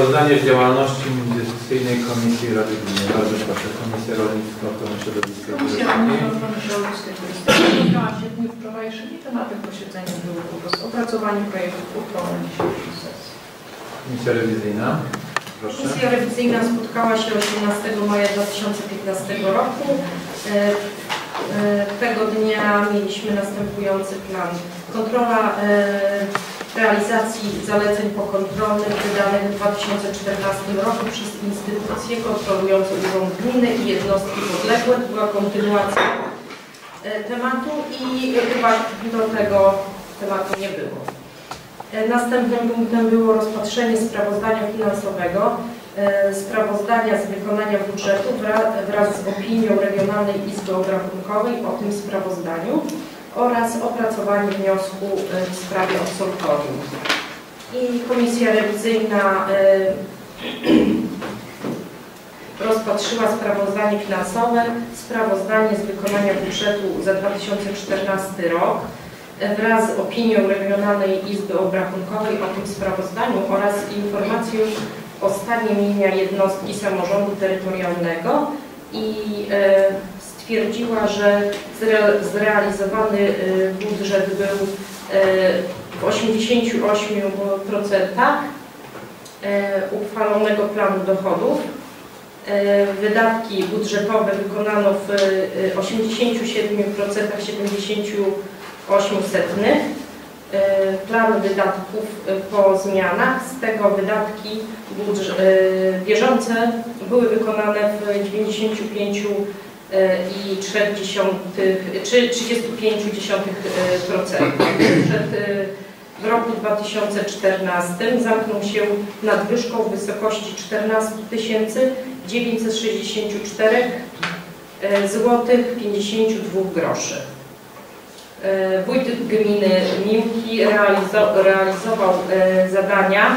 Sprawozdanie z działalności Międzyinstytucyjnej Komisji Rady Gminy. Bardzo proszę. Komisja Rolnictwa, Ochrony Środowiska i Komisja. Ochrony Środowiska i się w dniu wczorajszym i tematem posiedzenia było po prostu opracowanie projektów uchwał na dzisiejszej sesji. Komisja Rewizyjna. Proszę. Komisja rewizyjna spotkała się 18 maja 2015 roku. E, e, Tego dnia mieliśmy następujący plan. Kontrola e, realizacji zaleceń pokontrolnych wydanych w 2014 roku przez instytucje kontrolujące Urząd Gminy i jednostki podległe. To była kontynuacja e, tematu i chyba do tego tematu nie było. E, Następnym punktem było rozpatrzenie sprawozdania finansowego, e, sprawozdania z wykonania budżetu wra- wraz z opinią Regionalnej Izby Obrachunkowej o tym sprawozdaniu oraz opracowanie wniosku e, w sprawie absolutorium. I Komisja Rewizyjna e, rozpatrzyła sprawozdanie finansowe, sprawozdanie z wykonania budżetu za 2014 rok, wraz z opinią Regionalnej Izby Obrachunkowej o tym sprawozdaniu oraz informacją o stanie mienia jednostki samorządu terytorialnego i e, stwierdziła, że zre, zrealizowany e, budżet był e, w 88% e, uchwalonego planu dochodów. Wydatki budżetowe wykonano w e, 87%, 70 800. E, Plan wydatków po zmianach, z tego wydatki bieżące były wykonane w 95 e, i 3 czy 35 procent. Budżet e, w roku 2014 zamknął się nadwyżką w wysokości 14 964 e, złotych 52 groszy. E, Wójt gminy Miłki realizo- realizował e, zadania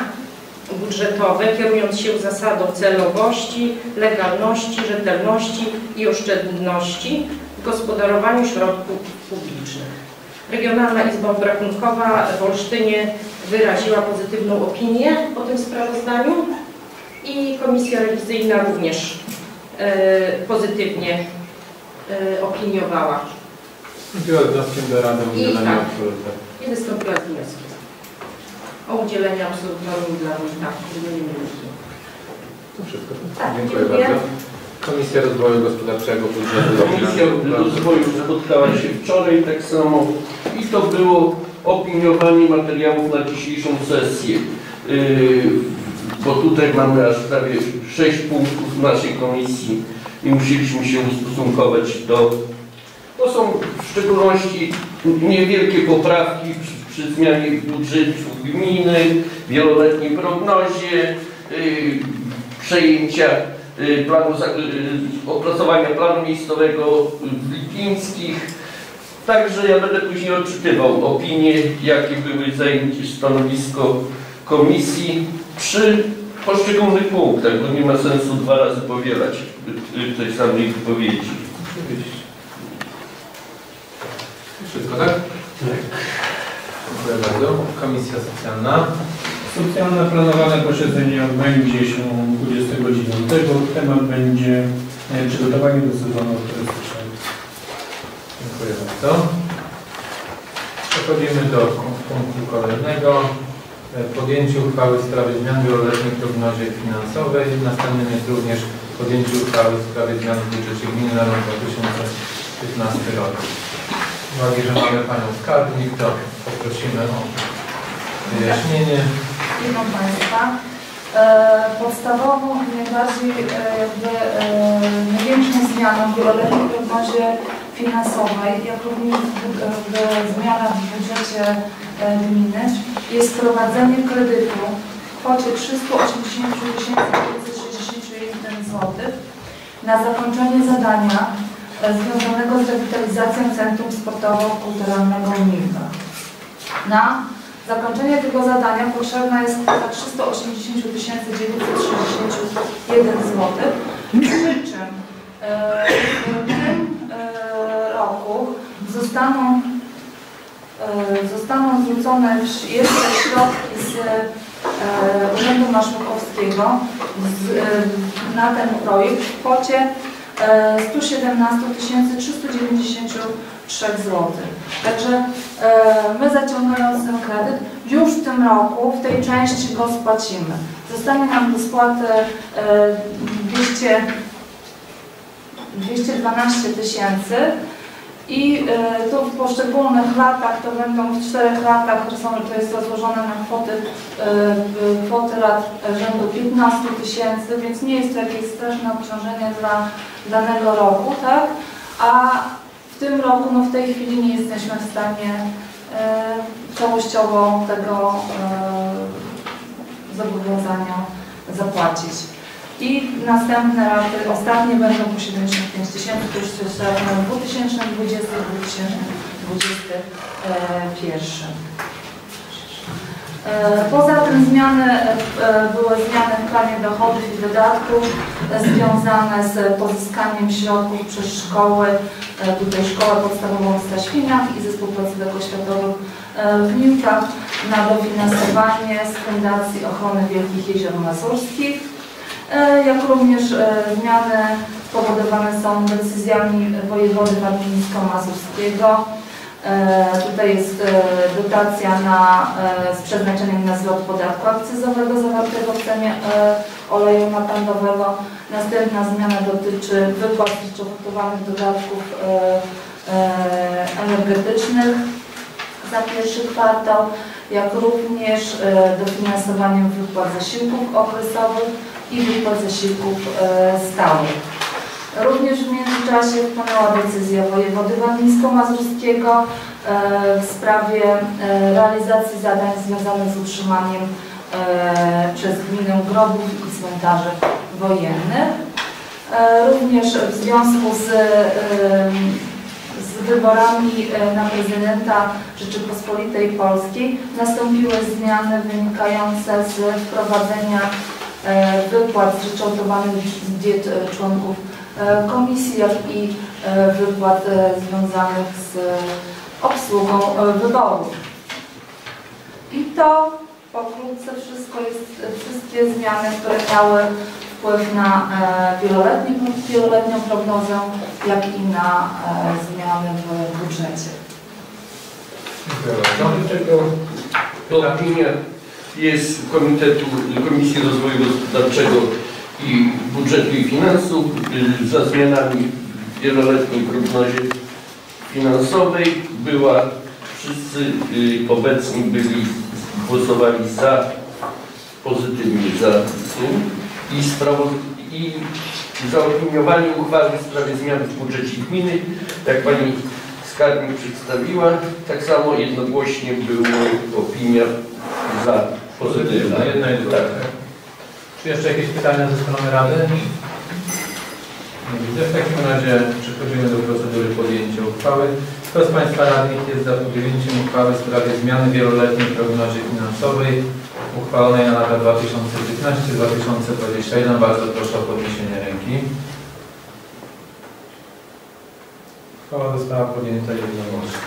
budżetowe, kierując się zasadą celowości, legalności, rzetelności i oszczędności w gospodarowaniu środków publicznych. Regionalna Izba Obrachunkowa w Olsztynie wyraziła pozytywną opinię o tym sprawozdaniu i Komisja Rewizyjna również e, pozytywnie e, opiniowała. Wnioskiem do Rady I tak. I wystąpiła z wnioskiem o udzielenie absolutorium dla wójta gminy. To wszystko. Tak, Dziękuję dziękuję. bardzo. Komisja Rozwoju Gospodarczego Budżetu Komisja Rozwoju spotkała się wczoraj tak samo i to było opiniowanie materiałów na dzisiejszą sesję. Yy, Bo tutaj mamy aż prawie 6 punktów w naszej komisji i musieliśmy się ustosunkować do... To są w szczególności niewielkie poprawki przy, zmianie budżetu gminy, wieloletniej prognozie, yy, przejęcia y, planu, y, opracowania planu miejscowego w Lipińskich. Także ja będę później odczytywał opinie, jakie były zajęcie stanowisko komisji przy poszczególnych punktach, bo nie ma sensu dwa razy powielać y, y, tej samej wypowiedzi. Wszystko tak? Dziękuję bardzo. Komisja Socjalna. Specjalne planowane posiedzenie odbędzie się 29. Temat będzie e, przygotowanie do sezonu turystycznego. Dziękuję bardzo. Przechodzimy do punktu kolejnego. E, Podjęcie uchwały w sprawie zmian w wieloletniej prognozie finansowej. Następnym jest również podjęcie uchwały w sprawie zmian w budżecie gminy na rok 2015 rok. Uwagi, że mamy Panią Skarbnik, to poprosimy o wyjaśnienie. Witam Państwa. E, Podstawową najbardziej e, jakby e, największą zmianą w wieloletniej prognozie finansowej, jak również w, w budżecie gminy jest wprowadzenie kredytu w kwocie 380 561 zł na zakończenie zadania związanego z rewitalizacją Centrum Sportowo-Kulturalnego Milka. Na zakończenie tego zadania potrzebna jest kwota 380 961 zł, przy czym e, w tym e, roku zostaną, e, zostaną zwrócone jeszcze środki z Urzędu Marszałkowskiego na ten projekt w kwocie 117 393 zł. Także e, my zaciągając ten kredyt już w tym roku w tej części go spłacimy. Zostanie nam do spłaty e, 200, 212 tysięcy i e, to w poszczególnych latach, to będą w czterech latach, to, są, to jest rozłożone na kwoty, e, w- kwoty lat rzędu 15 tysięcy, więc nie jest to jakieś straszne obciążenie dla danego roku, tak? A w tym roku, no w tej chwili nie jesteśmy w stanie e, całościowo tego e, zobowiązania zapłacić. I następne raty, ostatnie będą po 75 tysięcy, to już jest na 2020 2021. E, Poza tym zmiany, e, e, były zmiany w planie dochodów i wydatków e, związane z pozyskaniem środków przez szkoły, tutaj Szkołę Podstawową w Staświnach i Zespół Placówek Oświatowych w Miłkach na dofinansowanie z Fundacji Ochrony Wielkich Jezior Mazurskich. E, jak również e, zmiany spowodowane są decyzjami wojewody warmińsko-mazurskiego. E, Tutaj jest dotacja na, z przeznaczeniem na zwrot podatku akcyzowego zawartego w cenie oleju napędowego. Następna zmiana dotyczy wypłat zryczałtowanych dodatków energetycznych za pierwszy kwartał, jak również e, dofinansowaniem wypłat zasiłków okresowych i wypłat zasiłków e, stałych. Również w międzyczasie wpłynęła decyzja wojewody warmińsko-mazurskiego e, w sprawie realizacji zadań związanych z utrzymaniem przez gminę grobów i cmentarzy wojennych. Również w związku z wyborami e, na prezydenta Rzeczypospolitej Polskiej nastąpiły zmiany wynikające z wprowadzenia e, wypłat zryczałtowanych diet e, członków komisji, jak i wypłat związanych z obsługą wyborów. I to pokrótce wszystko jest, wszystkie zmiany, które miały wpływ na e, wieloletni, wieloletnią prognozę, jak i na e, zmiany w budżecie. Czego to opinia jest Komitetu Komisji Rozwoju Gospodarczego i Budżetu i Finansów za zmianami w wieloletniej prognozie finansowej była wszyscy y, obecni byli głosowali za pozytywnie za tym i, sprawo, i zaopiniowanie uchwały w sprawie zmian w budżecie gminy, jak pani skarbnik przedstawiła, tak samo jednogłośnie była opinia za pozytywna. Jedna i druga. Tak. tak? Czy jeszcze jakieś pytania ze strony Rady? Nie widzę. W takim razie przechodzimy do procedury podjęcia uchwały. Kto z Państwa radnych jest za podjęciem uchwały w sprawie zmiany wieloletniej prognozy finansowej uchwalonej na lata 2015-2021? Bardzo proszę o podniesienie ręki. Uchwała została podjęta jednogłośnie.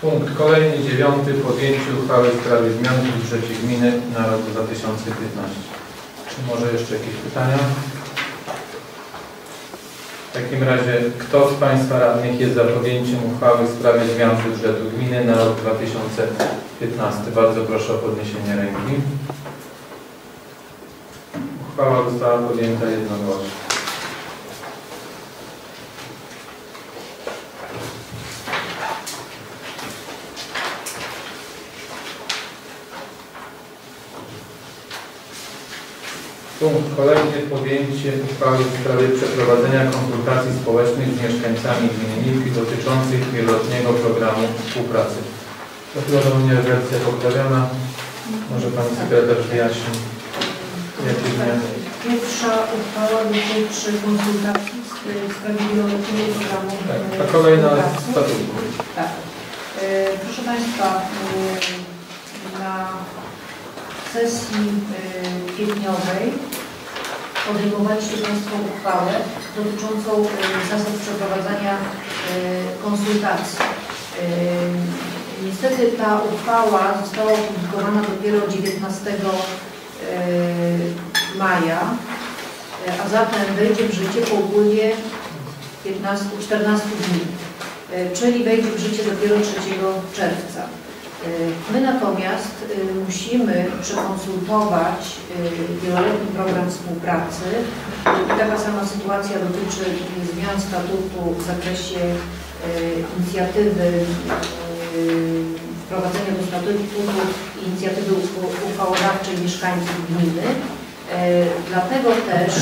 Punkt kolejny, dziewiąty, podjęcie uchwały w sprawie zmian w budżecie gminy na rok 2015. Czy może jeszcze jakieś pytania? Takim razie, kto z Państwa radnych jest za podjęciem uchwały w sprawie zmian budżetu gminy na rok 2015? Bardzo proszę o podniesienie ręki. Uchwała została podjęta jednogłośnie. Punkt kolejny podjęcie uchwały w sprawie przeprowadzenia konsultacji społecznych z mieszkańcami gminy Niwki dotyczących wieloletniego programu współpracy. Mnie wersja poprawiona. Może Pan Sekretarz wyjaśni, jakie zmiany. Pierwsza uchwała dotyczy konsultacji w w sprawie wieloletniego programu. Tak, a kolejna z statutu. Tak. E, Proszę Państwa, e, na sesji e, kwietniowej podejmowaliście Państwo uchwałę dotyczącą e, zasad przeprowadzania e, konsultacji. E, Niestety ta uchwała została opublikowana dopiero 19 e, maja, a zatem wejdzie w życie po upływie 15, 14 dni, czyli wejdzie w życie dopiero 3 czerwca. E, My natomiast e, musimy przekonsultować e, wieloletni program współpracy. Taka sama sytuacja dotyczy zmian statutu w zakresie inicjatywy wprowadzenia do statutu inicjatywy uchw- uchwałodawczej mieszkańców gminy. Dlatego też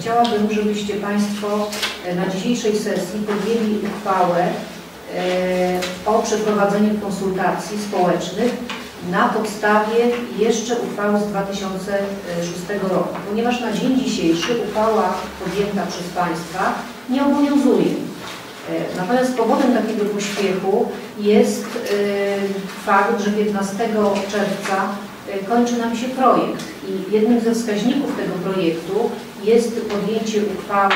chciałabym, żebyście Państwo na dzisiejszej sesji podjęli uchwałę o przeprowadzeniu konsultacji społecznych na podstawie jeszcze uchwały z 2006 roku, ponieważ na dzień dzisiejszy uchwała podjęta przez Państwa nie obowiązuje. E, Natomiast powodem takiego pośpiechu jest e, fakt, że 15 czerwca e, kończy nam się projekt i jednym ze wskaźników tego projektu jest podjęcie uchwały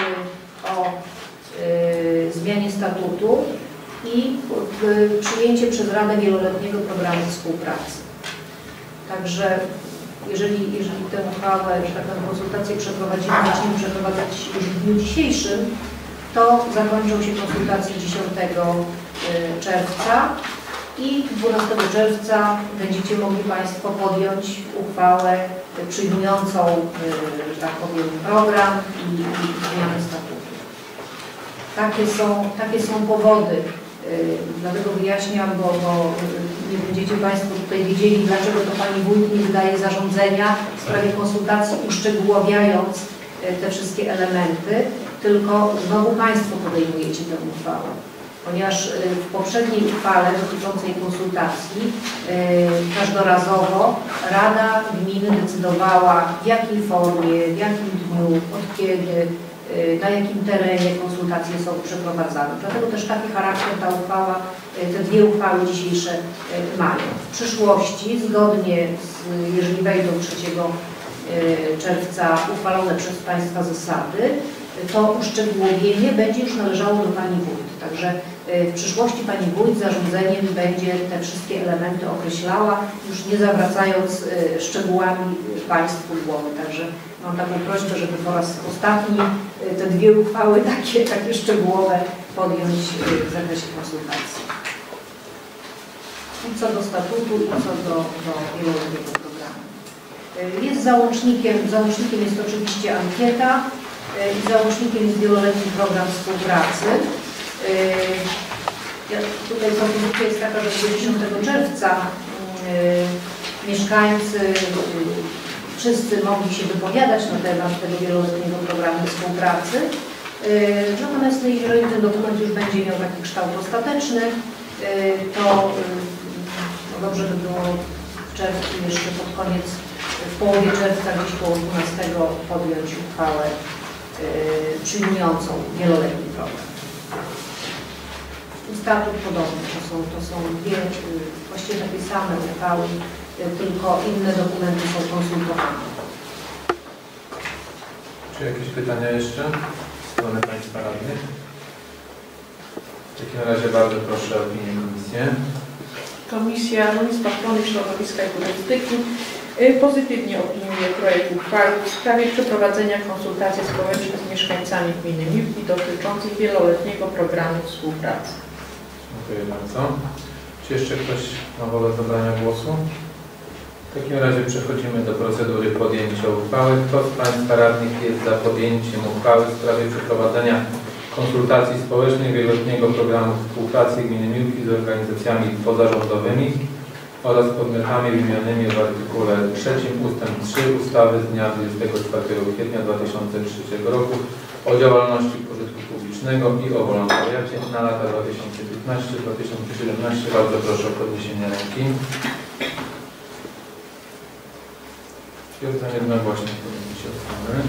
o e, zmianie statutu i przyjęcie przez Radę Wieloletniego Programu Współpracy. Także jeżeli, jeżeli tę uchwałę, że tak powiem, konsultację przeprowadzimy, zaczniemy przeprowadzać już w dniu dzisiejszym, to zakończą się konsultacje 10 y, czerwca i 12 czerwca będziecie mogli Państwo podjąć uchwałę przyjmującą, y, że tak powiem, program i, i zmianę statutu. Takie są, takie są powody. Y, Dlatego wyjaśniam, bo, bo y, nie będziecie Państwo tutaj wiedzieli, dlaczego to Pani Wójt nie wydaje zarządzenia w sprawie konsultacji, uszczegóławiając y, te wszystkie elementy, tylko znowu Państwo podejmujecie tę uchwałę. Ponieważ w poprzedniej uchwale dotyczącej konsultacji każdorazowo Rada Gminy decydowała w jakiej formie, w jakim dniu, od kiedy, na jakim terenie konsultacje są przeprowadzane. Dlatego też taki charakter ta uchwała, y, te dwie uchwały dzisiejsze y, mają. W przyszłości, zgodnie z, jeżeli wejdą 3 y, czerwca uchwalone przez Państwa zasady, to uszczegółowienie będzie już należało do Pani Wójt. Także y, w przyszłości Pani Wójt zarządzeniem będzie te wszystkie elementy określała, już nie zawracając y, szczegółami y, Państwu głowy. Także mam taką prośbę, żeby po raz ostatni y, te dwie uchwały takie, takie szczegółowe podjąć y, w zakresie konsultacji. I co do statutu, i co do, do wieloletniego programu. Y, Jest załącznikiem, załącznikiem jest oczywiście ankieta, y, i załącznikiem jest wieloletni program współpracy. Y, ja- Tutaj propozycja jest taka, że do 10 czerwca y, mieszkańcy y, wszyscy mogli się wypowiadać na temat tego wieloletniego programu współpracy. Natomiast no, jeżeli ten dokument już będzie miał taki kształt ostateczny, to no, dobrze by było w czerwcu jeszcze pod koniec, w połowie czerwca, gdzieś koło 12 podjąć uchwałę przyjmującą wieloletni program. Statut podobny, to są, to są dwie y, właściwie takie same uchwały, y, tylko inne dokumenty są konsultowane. Czy jakieś pytania jeszcze z strony Państwa radnych? W takim razie bardzo proszę o opinię komisję. Komisja Rolnictwa, Ochrony Środowiska i Turystyki y, pozytywnie opiniuje projekt uchwały w sprawie przeprowadzenia konsultacji społecznych z mieszkańcami gminy Miłki dotyczących wieloletniego programu współpracy. Dziękuję bardzo. Czy jeszcze ktoś ma wolę zabrania głosu? W takim razie przechodzimy do procedury podjęcia uchwały. Kto z Państwa radnych jest za podjęciem uchwały w sprawie przeprowadzenia konsultacji społecznych wieloletniego programu współpracy gminy Miłki z organizacjami pozarządowymi oraz podmiotami wymienionymi w artykule 3 ust. 3 ustawy z dnia 24 kwietnia 2003 roku o działalności pożytku publicznego i o wolontariacie na lata 2015-2017. Bardzo proszę o podniesienie ręki. Stwierdzam jednogłośnie podjęcie uchwały.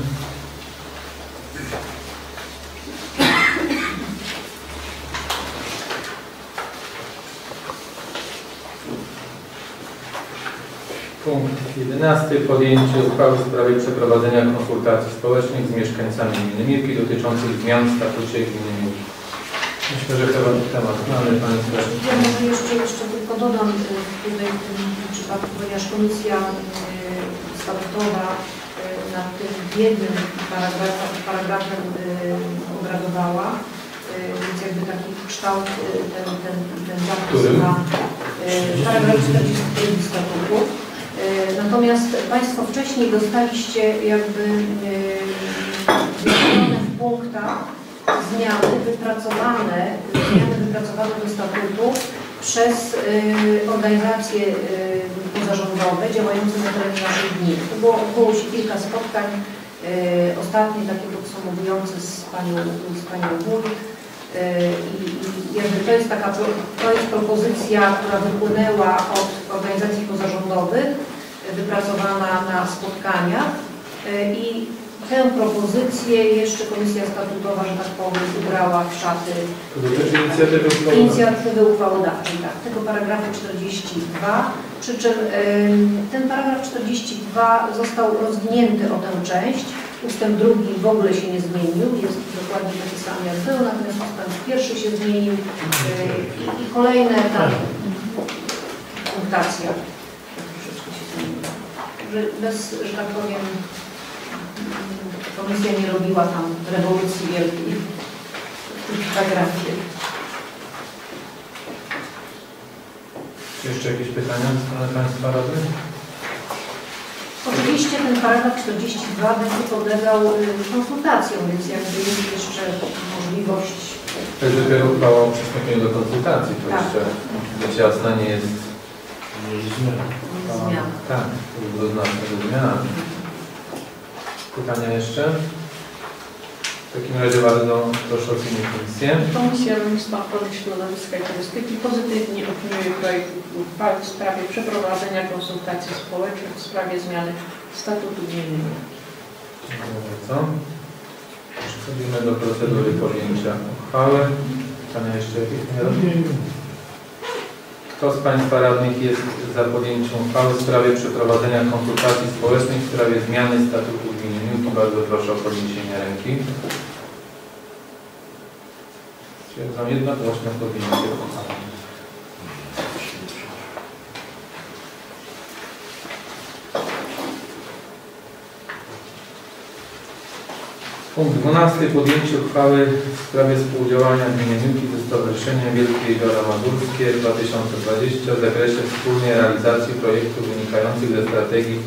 Punkt 11. Podjęcie uchwały w sprawie przeprowadzenia konsultacji społecznych z mieszkańcami gminy Milki dotyczących zmian w statucie gminy Milki. Myślę, że chyba ten temat Pani Strażnik. Ja może jeszcze, jeszcze tylko dodam y, tutaj w tym przypadku, ponieważ komisja y, statutowa y, nad tym jednym paragrafem, paragrafem y, obradowała, y, więc jakby taki kształt, y, ten, ten, ten zapis y, paragraf 45 statutu. Y, Natomiast Państwo wcześniej dostaliście jakby y, wymienione w punktach zmiany wypracowane, zmiany wypracowane do statutu przez y, organizacje y, pozarządowe działające na terenie naszej gminy. To było odbyło się kilka spotkań, y, ostatnie takie podsumowujące z panią, z panią Wójt. I, jakby to jest taka to jest propozycja, która wypłynęła od organizacji pozarządowych, wypracowana na spotkaniach i tę propozycję jeszcze Komisja Statutowa, że tak powiem, ubrała w szaty inicjatywy uchwałodawczej. tak, tego paragrafu 42, przy czym ym, ten paragraf 42 został rozwinięty o tę część. Ustęp drugi w ogóle się nie zmienił, jest dokładnie taki sam jak był, natomiast ustęp pierwszy się zmienił i, i kolejne tam punktacja. Że bez, że tak powiem, komisja nie robiła tam rewolucji wielkiej w paragrafie. Jeszcze jakieś pytania ze strony Państwa radnych? Oczywiście ten paragraf 42 będzie podlegał y, konsultacjom, więc jakby jest jeszcze możliwość To jest dopiero uchwała o przystąpieniu do konsultacji, to Tak. jeszcze rzecz jasna nie jest zmian. Tak, to jednoznaczna zmiana. Pytania jeszcze? W takim razie bardzo proszę o opinię komisję. Komisja Rolnictwa, Ochrony Środowiska i Turystyki pozytywnie opiniuje projekt uchwały w sprawie przeprowadzenia konsultacji społecznych w sprawie zmiany statutu gminy. Dziękuję bardzo. Przechodzimy do procedury podjęcia uchwały. Pytania jeszcze jakieś nie? Kto z Państwa radnych jest za podjęciem uchwały w sprawie przeprowadzenia konsultacji społecznych w sprawie zmiany statutu Miłki? Bardzo proszę o podniesienie ręki. Stwierdzam jednogłośne podjęcie uchwały. Punkt 12. Podjęcie uchwały w sprawie współdziałania gminy Miłki ze Stowarzyszeniem Wielkie Jeziora Mazurskie 2020 w zakresie wspólnej realizacji projektów wynikających ze strategii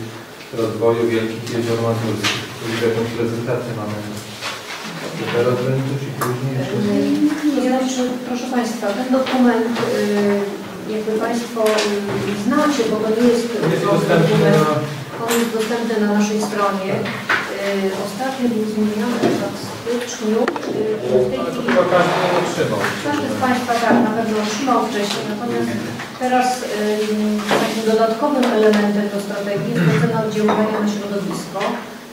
rozwoju Wielkich Jezior Mazurskich. Już jakąś prezentację mamy. Czy teraz będzie, czy później? Czy... To znaczy, proszę Państwa, ten dokument y, jakby Państwo y, znacie, bo to nie jest Jest dostępny dokument, na... on jest dostępny na naszej stronie. Y, Ostatnio był zmieniany chyba w styczniu. W tej chwili każdy nie z Państwa tak na pewno otrzymał wcześniej, natomiast teraz takim dodatkowym elementem do strategii jest ocena oddziaływania na środowisko.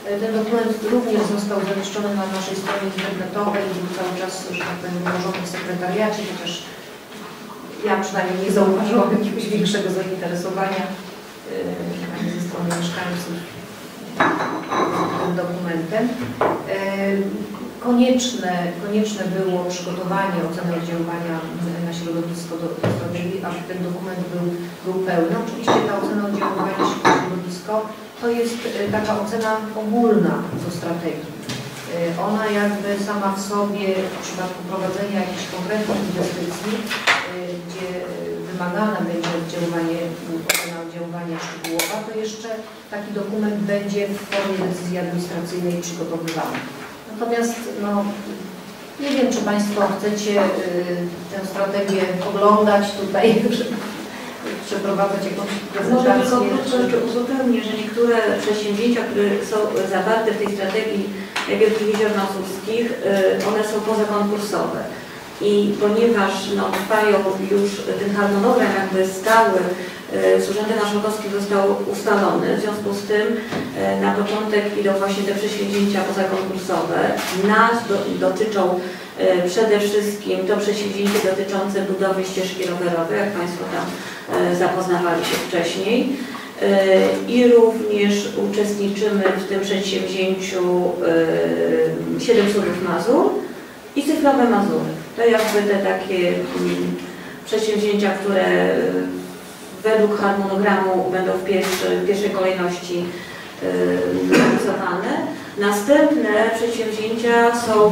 Y, Ten dokument również został zamieszczony na naszej stronie internetowej był cały czas, że tak powiem, ułożony w sekretariacie, chociaż ja przynajmniej nie zauważyłam jakiegoś większego zainteresowania yy, ani ze strony mieszkańców tym dokumentem. Konieczne, konieczne było przygotowanie oceny oddziaływania na środowisko do, strategii, aby ten dokument był, był pełny. Oczywiście ta ocena oddziaływania na środowisko to jest e, taka ocena ogólna do strategii. E, Ona jakby sama w sobie w przypadku prowadzenia jakichś konkretnych inwestycji, e, gdzie wymagane będzie oddziaływanie, ocena oddziaływania szczegółowa, to jeszcze taki dokument będzie w formie decyzji administracyjnej przygotowywany. Natomiast no, nie wiem, czy Państwo chcecie y, tę strategię oglądać tutaj, przeprowadzać jakąś Może tylko prezentację. krótko jeszcze uzupełnię, że niektóre przedsięwzięcia, które są zawarte w tej strategii Wielkich Jezior Mazurskich, y, one są pozakonkursowe. I ponieważ no, trwają już ten harmonogram jakby stały z Urzędem Marszałkowskim został ustalony, w związku z tym y, na początek idą właśnie te przedsięwzięcia pozakonkursowe. Nas do, dotyczą y, przede wszystkim to przedsięwzięcie dotyczące budowy ścieżki rowerowej, jak Państwo tam e, zapoznawali się wcześniej. i również uczestniczymy w tym przedsięwzięciu e, Siedem Cudów Mazur i Cyfrowe Mazury. To jakby te takie mm, przedsięwzięcia, które e, według harmonogramu będą w pierwszej, w pierwszej kolejności e, realizowane. Następne przedsięwzięcia są e,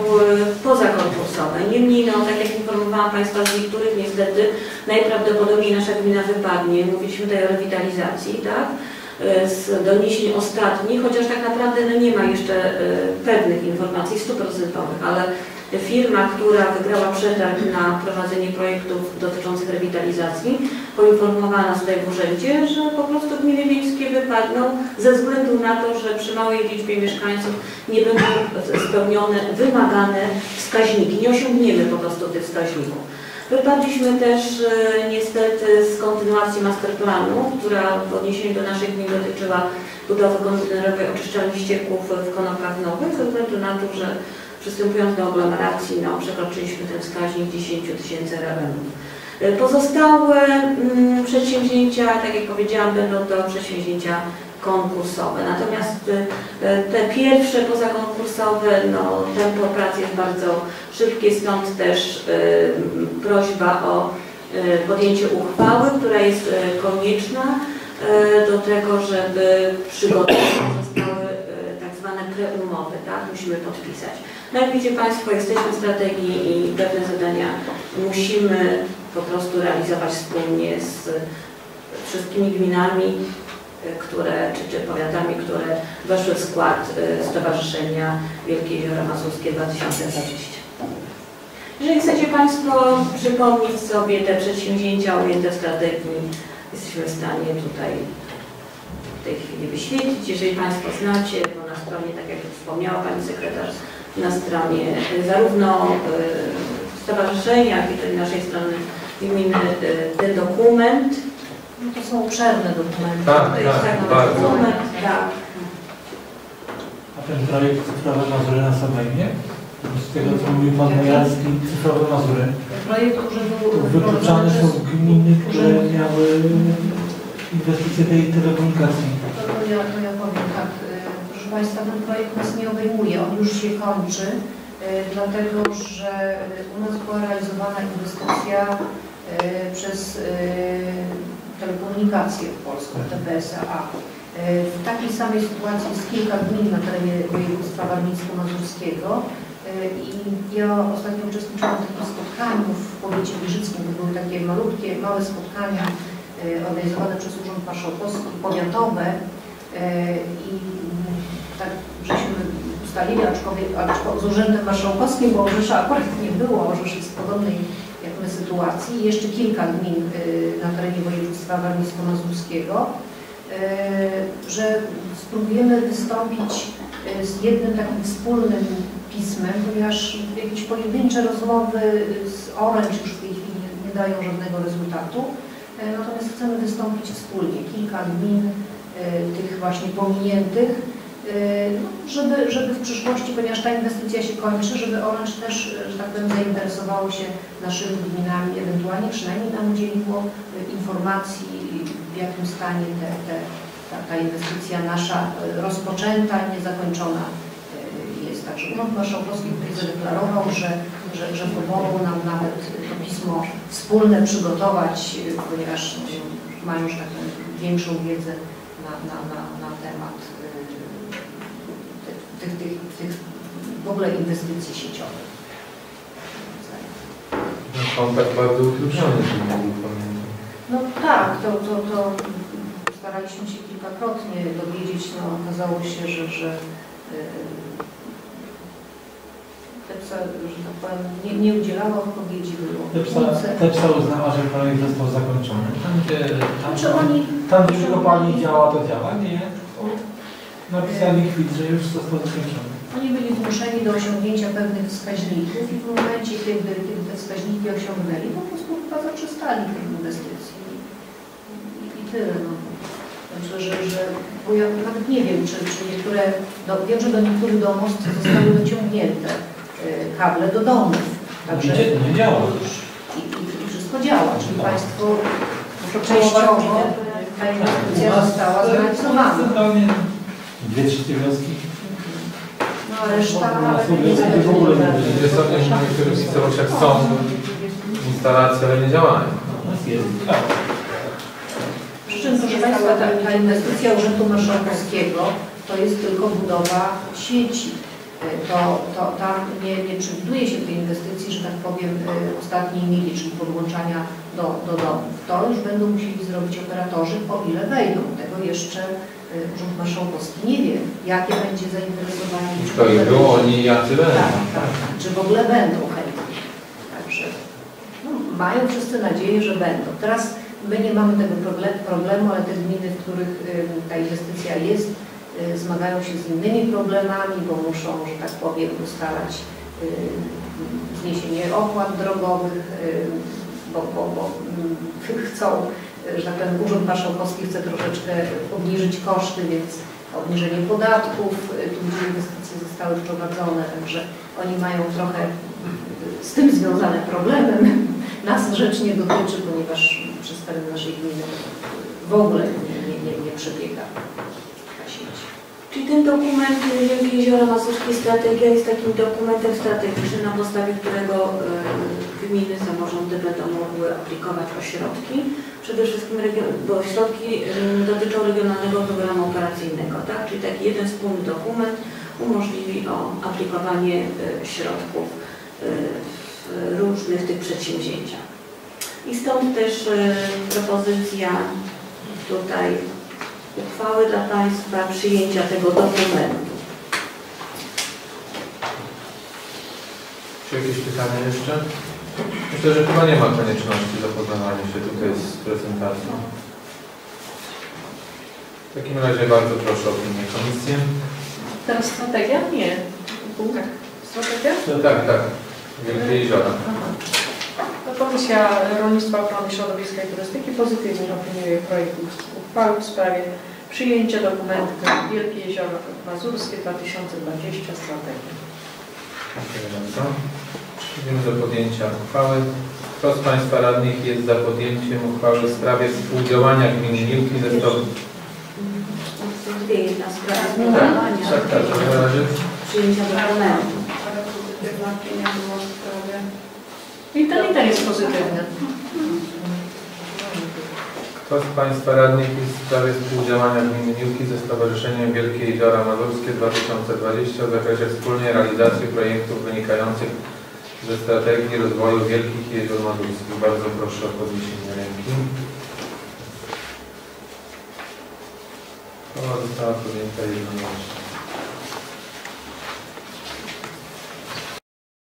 pozakonkursowe. Niemniej, no, tak jak informowałam Państwa, z niektórych niestety najprawdopodobniej nasza gmina wypadnie. Mówiliśmy tutaj o rewitalizacji, tak? E, Z doniesień ostatnich, chociaż tak naprawdę no, nie ma jeszcze pewnych informacji stuprocentowych, ale firma, która wygrała przetarg na prowadzenie projektów dotyczących rewitalizacji, poinformowała nas tutaj w urzędzie, że po prostu gminy wiejskie wypadną ze względu na to, że przy małej liczbie mieszkańców nie będą spełnione wymagane wskaźniki. Nie osiągniemy po prostu tych wskaźników. Wypadliśmy też e, niestety z kontynuacji masterplanu, która w odniesieniu do naszej gminy dotyczyła budowy kontenerowej oczyszczalni ścieków w Konopach Nowych, ze względu na to, że przystępując do aglomeracji, no, przekroczyliśmy ten wskaźnik 10 tysięcy rewenów. E, Pozostałe mm, przedsięwzięcia, tak jak powiedziałam, będą to przedsięwzięcia konkursowe. Natomiast e, te pierwsze pozakonkursowe, no, tempo pracy jest bardzo szybkie, stąd też e, prośba o e, podjęcie uchwały, która jest e, konieczna do tego, żeby przygotować zostały tak zwane preumowy, tak? Musimy podpisać. No jak widzicie Państwo, jesteśmy w strategii i pewne zadania musimy po prostu realizować wspólnie z wszystkimi gminami, które, czy, czy powiatami, które weszły w skład e, Stowarzyszenia Wielkie Jeziora Mazurskie 2020. Jeżeli chcecie Państwo przypomnieć sobie te przedsięwzięcia ujęte w strategii, jesteśmy w stanie tutaj w tej chwili wyświetlić. Jeżeli Państwo znacie, bo na stronie, tak jak wspomniała Pani Sekretarz, na stronie zarówno y, stowarzyszenia, jak i tej naszej strony gminy y, ten dokument. No to są obszerne dokumenty. Tak, To jest tak, bardzo. dokument, tak. A ten projekt Cyfrowe Mazury nas obejmie? Z tego co mówił Pan Mojalski, Cyfrowe Mazury. Projekt urzędu Wykluczane są gminy, które miały inwestycje tej telekomunikacji. To, to, ja, to ja powiem tak, y, proszę Państwa, ten projekt nas nie obejmuje, on już się kończy, y, dlatego że y, u nas była realizowana inwestycja y, przez telekomunikację polską, TPSA. Y, W takiej samej sytuacji jest kilka gmin na terenie województwa warmińsko-mazurskiego i ja ostatnio uczestniczyłam w takim spotkaniu w powiecie giżyckim, to były takie malutkie, małe spotkania organizowane przez Urząd Marszałkowski, powiatowe i tak żeśmy ustalili, aczkolwiek, aczkolwiek z Urzędem Marszałkowskim, bo Orzesza akurat nie było, Orzesz jest w podobnej jak my sytuacji, jeszcze kilka gmin y, na terenie województwa warmińsko-mazurskiego, y, że spróbujemy wystąpić y, z jednym takim wspólnym pismem, ponieważ jakieś pojedyncze rozmowy z Orange już w tej chwili nie, nie dają żadnego rezultatu. E, Natomiast chcemy wystąpić wspólnie, kilka gmin tych właśnie pominiętych, żeby, żeby w przyszłości, ponieważ ta inwestycja się kończy, żeby Orange też, e, że tak powiem, zainteresowało się naszymi gminami, ewentualnie przynajmniej nam udzieliło e, informacji, w jakim stanie te, te, ta, ta inwestycja nasza rozpoczęta, niezakończona jest. Także Urząd Marszałkowski tutaj zadeklarował, że, że, że nam nawet to pismo wspólne przygotować, y, ponieważ mają już taką większą wiedzę na, na, na, y, tych, tych, tych, w ogóle inwestycji sieciowych. Kontakt bardzo ukróczony, z tym pamiętam. No tak, to, to, to staraliśmy się kilkakrotnie dowiedzieć, no okazało się, że, że TEPSA, że tak powiem, nie, nie udzielała odpowiedzi, było TEPSA, uznała, że projekt został zakończony. Tam gdzie, tam, Znaczy oni, tam, gdzie wykopali działa, to działa. Nie. Napisali kwit, że już został zakończony. oni byli zmuszeni do osiągnięcia pewnych wskaźników i w momencie, kiedy, kiedy te wskaźniki osiągnęli, po prostu chyba zaprzestali tej inwestycji. I, i tyle. No. Myślę, że, że bo ja nawet nie wiem, czy, czy niektóre, no, wiem, że do niektórych domostw zostały dociągnięte e, kable do domów. Także Nie, nie działa. i, i, i wszystko działa, czyli Państwo Muszę częściowo, ta inwestycja została zrealizowana. Dwie trzecie wioski. No a reszta w ogóle nie Gdzie są w niektórych miejscowościach są instalacje, ale nie działają. Jest. Tak. Przy czym, proszę Państwa, ta, ta inwestycja Urzędu Marszałkowskiego to jest tylko budowa sieci. To, to tam nie, nie przewiduje się tej inwestycji, że tak powiem, y, ostatniej mili, czyli podłączania do, do domu. To już będą musieli zrobić operatorzy, o ile wejdą. Tego jeszcze y, Urząd Marszałkowski nie wie, jakie będzie zainteresowanie. To i było, oni jacy tak, będą. tak. Czy w ogóle będą chętni. Także no, mają wszyscy nadzieję, że będą. Teraz my nie mamy tego proble- problemu, ale te gminy, w których ta inwestycja jest, zmagają się z innymi problemami, bo muszą, że tak powiem, ustalać ym, zniesienie opłat drogowych, ym, bo, bo, bo ym, chcą, y, że tak powiem, Urząd Marszałkowski chce troszeczkę obniżyć koszty, więc obniżenie podatków, y, tu gdzie inwestycje zostały wprowadzone, także oni mają trochę y, z tym związane problemem. Nas rzecz nie dotyczy, ponieważ przez teren naszej gminy w ogóle nie, nie, nie, nie przebiega. Czyli ten dokument Wielkie Jeziora Masurskie Strategia jest takim dokumentem strategicznym, na podstawie którego y, gminy, samorządy będą mogły aplikować o środki. Przede wszystkim, bo środki y, dotyczą Regionalnego Programu Operacyjnego, tak? Czyli taki jeden wspólny dokument umożliwi o aplikowanie y, środków y, w różnych tych przedsięwzięciach. I stąd też propozycja tutaj uchwały dla Państwa przyjęcia tego dokumentu. Czy jakieś pytania jeszcze? Myślę, że chyba nie ma konieczności zapoznawania się tutaj z prezentacją. W takim razie bardzo proszę o opinię komisji. Teraz strategia? Nie. Tak. Strategia? No tak, tak. Wielkie jeziora. Aha. Komisja Rolnictwa, Ochrony Środowiska i Turystyki pozytywnie opiniuje projekt uchwały w sprawie przyjęcia dokumentu Wielkie Jeziora Mazurskie 2020 strategii. Dziękuję bardzo. Przechodzimy do podjęcia uchwały. Kto z Państwa radnych jest za podjęciem uchwały w sprawie współdziałania gminy Niłki ze? Dwie jedna sprawa Tak, zmianowania tak, tak. Przyjęcia dokumentu. I ten i ten jest pozytywny. Kto z Państwa radnych jest w sprawie współdziałania gminy Niłki ze Stowarzyszeniem Wielkie Jeziora Mazurskie 2020 w zakresie wspólnej realizacji projektów wynikających ze strategii rozwoju Wielkich Jezior Mazurskich? Bardzo proszę o podniesienie ręki. Uchwała została podjęta jednomyślnie.